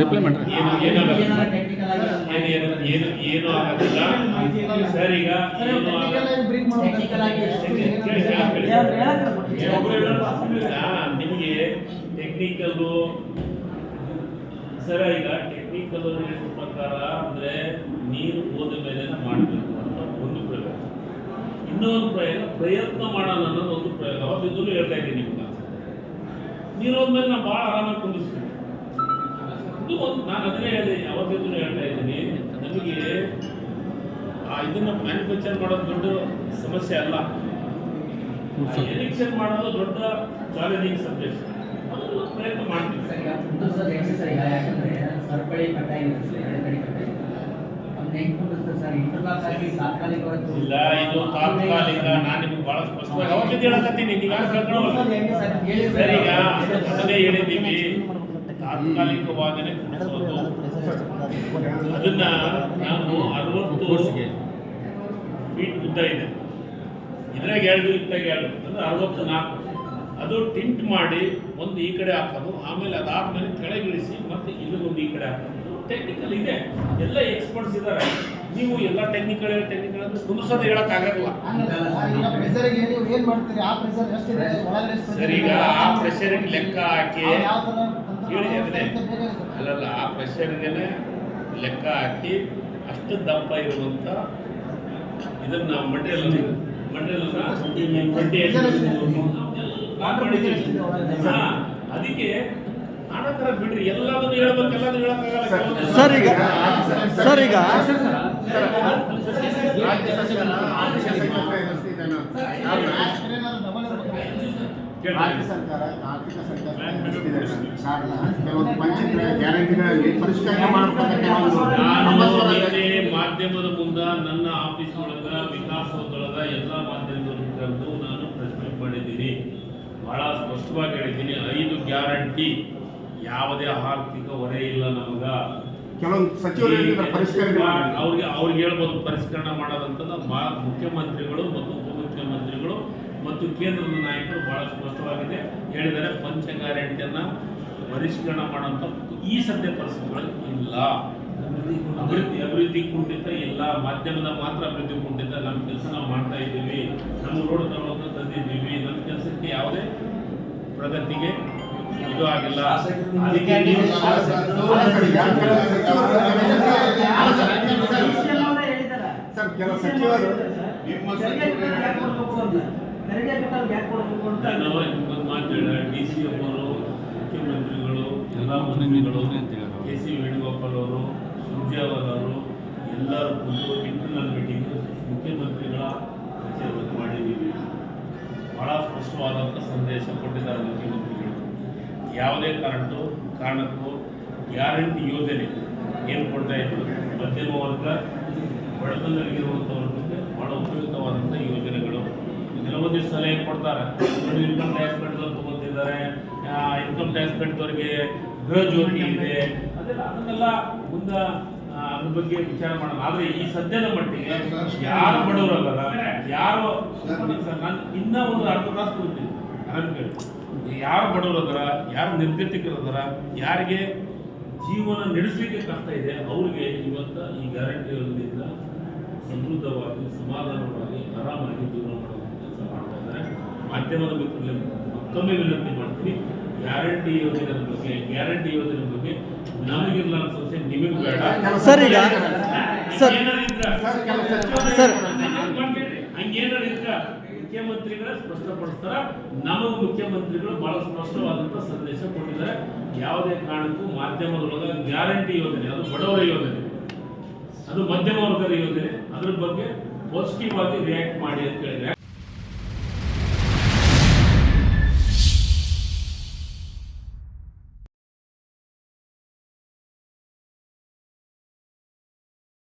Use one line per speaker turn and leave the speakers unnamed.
Reply ಮಾಡ್ರಿ.
ಏನು ಆಗೋದಿಲ್ಲ ಸರ್ ಈಗ ನಿಮಗೆ ಟೆಕ್ನಿಕಲ್ಲು ಸರ ಈಗ ಟೆಕ್ನಿಕಲ್ ಪ್ರಕಾರ ಅಂದ್ರೆ ನೀರು ಹೋದ ಮೇಲೆ ಮಾಡಬೇಕು ಅಂತ ಒಂದು ಪ್ರಯೋಗ. ಇನ್ನೊಂದು ಪ್ರಯೋಗ ಪ್ರಯತ್ನ ಮಾಡೋಣ ಅನ್ನೋದು ಒಂದು ಪ್ರಯೋಗ. ಅವಾಗಿದ್ದು ಹೇಳ್ತಾ ಇದ್ದೀನಿ ನಿಮ್ಗೆ ನೀರು ಹೋದ್ಮೇಲೆ ನಾನು ಭಾಳ ಆರಾಮಾಗಿ ಕುಂದಿಸ್ತೀನಿ ಒಂದು ನಾನು ಅದನ್ನೇ ಹೇಳಿದೆ ಯಾವತ್ತಿದ್ದು ಹೇಳ್ತಾ ಇದ್ದೀನಿ. ನಮಗೆ ಆ ಇದನ್ನ ಮ್ಯಾನುಫ್ಯಾಕ್ಚರ್ ಮಾಡೋದು ದೊಡ್ಡ ಸಮಸ್ಯೆ ಅಲ್ಲ. ಎಲೆಕ್ಷನ್ ಮಾಡೋದು ದೊಡ್ಡ ಚಾಲೆಂಜಿಂಗ್ ಸಬ್ಜೆಕ್ಟ್ ಅದು ಪ್ರಯತ್ನ ಮಾಡ್ತೀವಿ.
ಯಾಕಂದ್ರೆ ಸರಪಳಿ ಕಟ್ಟಾಗಿ
ಇಲ್ಲ ಇದು ತಾತ್ಕಾಲಿಕ. ನಾನು ನಿಮ್ಗೆ ಬಹಳ ಸ್ಪಷ್ಟವಾಗಿ ಅವತ್ತಿದ್ದು ಹೇಳಕತ್ತೀನಿ. ಈಗ ಹೇಳಿದ್ದೀವಿ. ತಾತ್ಕಾಲಿಕವಾಗನೇ ಕುಡಿಸೋದು ಅದನ್ನ ನಾನು ಅರವತ್ತು ಫೀಟ್ ಉದ್ದ ಇದೆ. ಇದ್ರಾಗ ಎರಡು ಇದ್ದಾಗ ಎರಡು. ಅಂದ್ರೆ ಅರವತ್ತು ನಾಲ್ಕು. ಅದು ಟಿಂಟ್ ಮಾಡಿ ಒಂದು ಈ ಕಡೆ ಹಾಕೋದು ಆಮೇಲೆ ಅದಾದ್ಮೇಲೆ ಕೆಳಗಿಳಿಸಿ ಮತ್ತೆ ಇಲ್ಲೊಂದು ಈ ಕಡೆ ಹಾಕೋದು. ಟೆಕ್ನಿಕಲ್ ಇದೆ. ಎಲ್ಲ ಎಕ್ಸ್ಪರ್ಟ್ಸ್ ಇದ್ದಾರೆ ನೀವು ಎಲ್ಲ ಟೆಕ್ನಿಕಲ್ ಟೆಕ್ನಿಕಲ್ ಅಂದ್ರೆ ಕುಂದಿಸೋದು ಹೇಳಕ್ಕಾಗಲ್ಲ
ಪ್ರೆಷರ್ಗೆ ನೀವು ಏನು ಮಾಡ್ತೀರಿ? ಆ ಪ್ರೆಷರ್ ಎಷ್ಟಿದೆ? ಒಳಗಡೆ
ಸರ್ ಈಗ ಆ ಪ್ರೆಷರ್ಗೆ ಲೆಕ್ಕ ಹಾಕಿ
ಅವ್ರು ಯಾವ ತರ ತಂತ್ರ
ಹೇಳಿ ಅದನ್ನೇ. ಅಲ್ಲಲ್ಲ ಆ ಪ್ರೆಷರ್ಗೆನೆ ಲೆಕ್ಕ ಹಾಕಿ ಅಷ್ಟು ದಪ್ಪ ಇರುವಂತ ಇದನ್ನ ಮಟೀರಿಯಲ್ ಅದಕ್ಕೆ ಆನಂತರ ಬಿಡ್ರಿ ಎಲ್ಲದನ್ನು ಹೇಳ್ಬೇಕು ಎಲ್ಲದನ್ನು ಹೇಳಕ್ಕಾಗಲ್ಲ
ಸರ್ ಈಗ ಸರ್ ಈಗ
ರಾಜ್ಯ ಸರ್ಕಾರ ಆರ್ಥಿಕ ರಾಜ್ಯ ಸರ್ಕಾರ ಆರ್ಥಿಕ ಸರ್ಕಾರ ಕಾರಣ ಕೆಲವೊಂದು ಪಂಚಾಯತ್ ಗ್ಯಾರಂಟಿಗಳಲ್ಲಿ ಪರಿಷ್ಕರಣೆ.
ಮಾಧ್ಯಮದ ಮುಂದೆ ನನ್ನ ಆಫೀಸ್ ಒಳಗ ವಿಕಾಸದೊಳಗ ಎಲ್ಲ ಮಾಧ್ಯಮದ ಕರೆದು ನಾನು ಪ್ರಶ್ನೆ ಮಾಡಿದ್ದೀನಿ. ಬಹಳ ಸ್ಪಷ್ಟವಾಗಿ ಹೇಳಿದ್ದೀನಿ. ಐದು ಗ್ಯಾರಂಟಿ ಯಾವುದೇ ಆರ್ಥಿಕ ಹೊರೆ ಇಲ್ಲ ನಮಗ.
ಕೆಲವೊಂದು ಸಚಿವರು ಪರಿಷ್ಕರಣೆ ಮಾಡಿ.
ಅವ್ರಿಗೆ ಅವ್ರಿಗೆ ಹೇಳ್ಬೋದು ಪರಿಷ್ಕರಣೆ ಮಾಡೋದಂತ ಮುಖ್ಯಮಂತ್ರಿಗಳು ಮತ್ತು ಉಪಮುಖ್ಯಮಂತ್ರಿಗಳು ಮತ್ತು ಕೇಂದ್ರದ ನಾಯಕರು ಬಹಳ ಹೇಳಿದರೆ ಪಂಚ ಪರಿಷ್ಕರಣ ಪರಿಷ್ಕರಣೆ ಮಾಡೋಂಥ ಈ ಸದ್ಯ ಪರಿಸ್ಥಿತಿಗಳು ಇಲ್ಲ. ಅಭಿವೃದ್ಧಿ ಅಭಿವೃದ್ಧಿ ಕುಂಠಿತ ಇಲ್ಲ. ಮಾಧ್ಯಮದ ಮಾತ್ರ ಅಭಿವೃದ್ಧಿ ಕುಂಠಿತ. ನಮ್ಮ ಕೆಲಸ ನಾವು ಮಾಡ್ತಾ ಇದ್ದೀವಿ. ನಮ್ಮ ರೋಡ್ ತಗೊಳ್ಳೋದು ತಂದಿದ್ದೀವಿ. ನಮ್ಮ ಕೆಲಸಕ್ಕೆ ಯಾವುದೇ ಪ್ರಗತಿಗೆ ಇದು ಆಗಿಲ್ಲ. ಅದಕ್ಕೆ
ನಿಮ್ಮ
ನಾನು ನಿಮ್ಗೊಂದು ಡಿ ಸಿ ಅವರು ಮುಖ್ಯಮಂತ್ರಿಗಳು, ಎಲ್ಲ ಮಂತ್ರಿಗಳು, ಕೆ ಸಿ ವೇಣುಗೋಪಾಲ್ ಅವರು ಸುರ್ಜೇವಾಲ ಅವರು ಎಲ್ಲರೂ ಕುಂತು ಇಂಟರ್ನಲ್ ಮೀಟಿಂಗ್ ಮುಖ್ಯಮಂತ್ರಿಗಳ ಕಚೇರಿ ಮಾಡಿದ್ದೀವಿ. ಬಹಳ ಸ್ಪಷ್ಟವಾದಂಥ ಸಂದೇಶ ಕೊಟ್ಟಿದ್ದಾರೆ ಮುಖ್ಯಮಂತ್ರಿಗಳು. ಯಾವುದೇ ಕಾರಣಕ್ಕೂ ಕಾರಣಕ್ಕೂ ಗ್ಯಾರಂಟಿ ಯೋಜನೆ ಏನು ಕೊಡ್ತಾ ಇದ್ರು, ಮಧ್ಯಮ ವರ್ಗ ಬಡತನದಲ್ಲಿರುವಂಥವ್ರಿಗೆ ಬಹಳ ಉಪಯುಕ್ತವಾದಂಥ ಯೋಜನೆಗಳು ಕೆಲವೊಂದಿಷ್ಟು ಸಲಹೆ ಕೊಡ್ತಾರೆ? ಇನ್ಕಮ್ ಟ್ಯಾಕ್ಸ್ ಕಟ್ಟಿದವ್ರು ತಗೊಂತಿದ್ದಾರೆ. ಇನ್ಕಮ್ ಟ್ಯಾಕ್ಸ್ ಕಟ್ಟಿದವ್ರಿಗೆ ಗೃಹ ಜ್ಯೋತಿ ಇದೆ. ಅದೆಲ್ಲ ಅದನ್ನೆಲ್ಲ ಮುಂದೆ ಅದ್ರ ಬಗ್ಗೆ ವಿಚಾರ ಮಾಡೋಣ. ಆದ್ರೆ ಈ ಸದ್ಯದ ಮಟ್ಟಿಗೆ ಯಾರು ಬಡವರಲ್ಲ ಯಾರು ನಾನು ಇನ್ನ ಒಂದು ಅರ್ಧ ತಾಸು ಕೊಡ್ತೀನಿ ಯಾರು ಬಡವರು ಯಾರು ಬಡವರದಾರ ಯಾರು ನಿರ್ಗತಿಕರದಾರ ಯಾರಿಗೆ ಜೀವನ ನಡೆಸಲಿಕ್ಕೆ ಕಷ್ಟ ಇದೆ ಅವ್ರಿಗೆ ಇವತ್ತು ಈ ಗ್ಯಾರಂಟಿ ಸಮೃದ್ಧವಾಗಿ ಸಮಾಧಾನವಾಗಿ ಆರಾಮಾಗಿ ಜೀವನ ಮಾಡುವ ಕೆಲಸ ಮಾಡ್ತಾ ಇದ್ದಾರೆ ಮಾಧ್ಯಮದ ಬಗ್ಗೆ ಮತ್ತೊಮ್ಮೆ ವಿನಂತಿ ಮಾಡ್ತೀನಿ. ಗ್ಯಾರಂಟಿ ಯೋಜನೆ ಬಗ್ಗೆ ಗ್ಯಾರಂಟಿ ಯೋಜನೆ ಬಗ್ಗೆ ನಮಗಿಲ್ಲ ಅನ್ಸೋಸೆ ನಿಮಗೆ ಬೇಡ.
ಸರ್ ಈಗ ಸರ್
ಇದ್ರ ಮುಖ್ಯಮಂತ್ರಿಗಳ ಸ್ಪಷ್ಟಪಡಿಸ್ತಾರ. ನಮಗೆ ಮುಖ್ಯಮಂತ್ರಿಗಳು ಬಹಳ ಸ್ಪಷ್ಟವಾದಂತ ಸಂದೇಶ ಕೊಟ್ಟಿದ್ದಾರೆ. ಯಾವುದೇ ಕಾರಣಕ್ಕೂ ಮಾಧ್ಯಮದೊಳಗ ಗ್ಯಾರಂಟಿ ಯೋಜನೆ ಅದು ಬಡವರ ಯೋಜನೆ. ಅದು ಮಧ್ಯಮ ವರ್ಗದ ಯೋಜನೆ. ಅದ್ರ ಬಗ್ಗೆ ಪಾಸಿಟಿವ್ ಆಗಿ ರಿಯಾಕ್ಟ್ ಮಾಡಿ ಅಂತ ಹೇಳಿದ್ರೆ